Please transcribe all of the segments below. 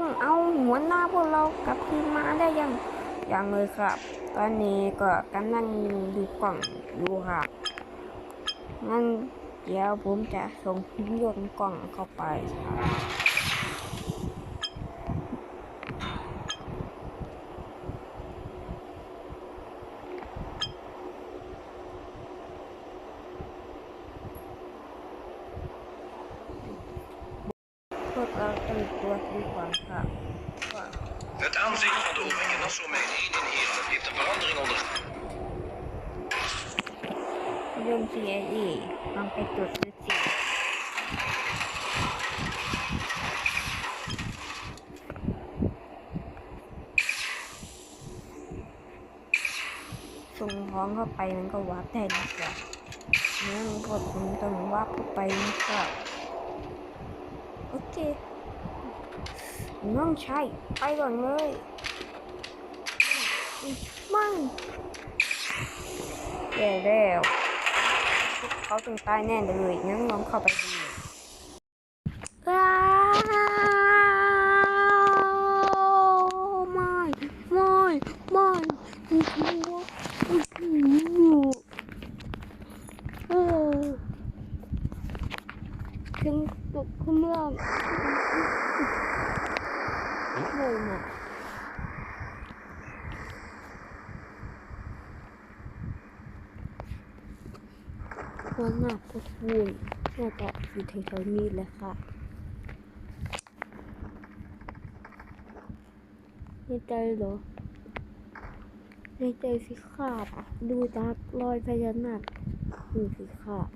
งเอาหัวหน้าพวกเรากลับคืนมาได้ยังยังเลยครับ ตอนนี้ก็กำลังดูกล่องอยู่ครับงั้นเดี๋ยวผมจะส่งยนต์กล่องเข้าไปครับ พวกเราต้องตรวจดูก่อนครับว่า Het aanzicht van de Oranje Nassau-mijn 1 eenheden heeft een verandering ondergaan. เรื่อง CIA ลองไปตรวจดูสิส่งของเข้าไปมันก็วาร์ปได้นะครับงั้นกดผมต้องวาร์ปเข้าไปนะครับโอ เคน้องชายไปก่อนเลยมั่งแย่แล้วเขาต้องตายแน่เลยงั้นลองเข้าไปดูอ้าวไม่ไม่ไม่ไม่ไม่เออถึงตกข้างล่างเลยนะ หัวหน้าพวกวุ่ นน่าจะอยู่แถวๆนี้แหละค่ะในใจเหรอในใจสิขาดดูตารอยพญานาคดูสิขาด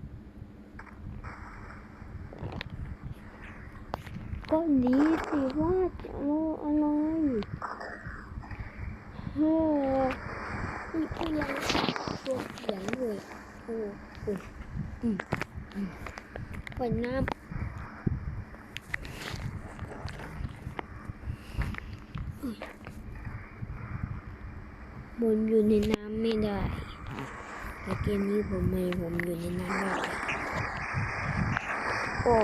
ก็ดีสิว่าจะรู้อะไรเฮ้ยนี่ก็ยังตัวเสียงเลยโอ้โอ้อืมอืมปล่อยน้ำบนอยู่ในน้ำไม่ได้แต่เกมนี้ผมไม่ผมอยู่ในน้ำได้โอ้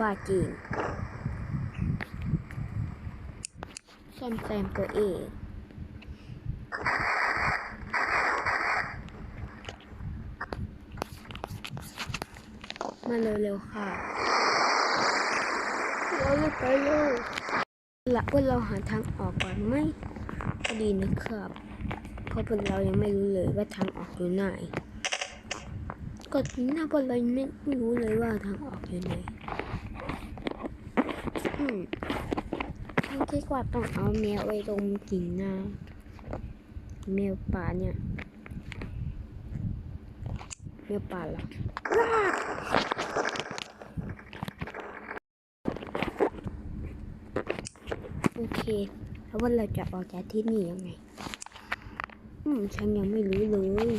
บ้าจริงซ่อมแซมตัวเองมาเร็วๆค่ะเราจะไปเร็วละว่าเราหาทางออกก่อนไหมก็ดีนะครับ เพราะพวกเรายังไม่รู้เลยว่าทางออกอยู่ไหนก็หน้าพวกเรายังไม่รู้เลยว่าทางออกอยู่ไหนอืมฉัน คิดว่าต้องเอาแมวไว้ตรงกิ่งนาแมวป่าเนี่ยแมวป่าเหรอโอเคแล้วว่าเราจะออกจากที่นี่ยังไง อืมฉันยังไม่รู้เลย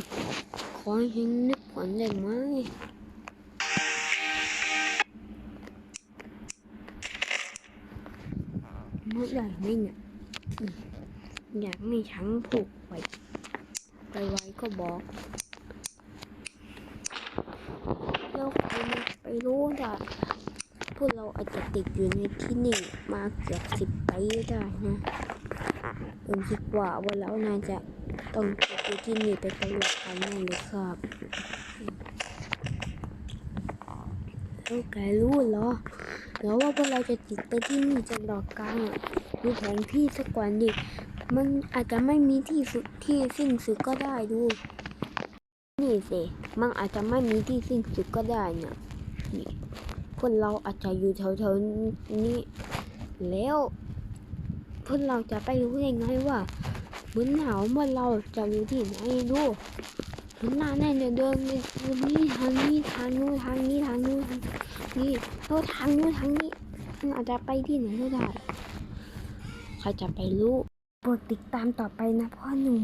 ขอให้ฉันนึกผลได้ไหม เมื่อไหร่ไม่เนี่ยอยากไม่ฉันผูกไว้ไปไว้ก็บอกแล้วใครไปรู้ด่ะพวกเราอาจจะติดอยู่ในที่นี่มาเกือบสิบปีได้นะผมคิดว่าว่าเราน่าจะต้องติดอยู่ที่นี่ไปตลอดกาลแน่เลยครับแล้วแกรู้เหรอ แล้วว่าพวกเราจะติดไปที่นี่ตลอดกาลอะดูแผนที่สักวันดิ มันอาจจะไม่มีที่สุดที่สิ้นสุดก็ได้ดู นี่สิมันอาจจะไม่มีที่สิ้นสุดก็ได้เนี่ยนี่พวกเราอาจจะอยู่แถวๆนี้ แล้วพวกเราจะไปรู้ยังไงว่าเหมือนหนาวเมื่อเราจะอยู่ที่ไหนดู เหมือนหน้าแน่จะเดินไปทางนี้ทางนี้ทางนู้นทางนี้ทางนู้นทางนี้แล้วทางนู้นทางนี้มันอาจจะไปที่ไหนก็ได้ใครจะไปรู้โปรดติดตามต่อไปนะพ่อหนุ่ม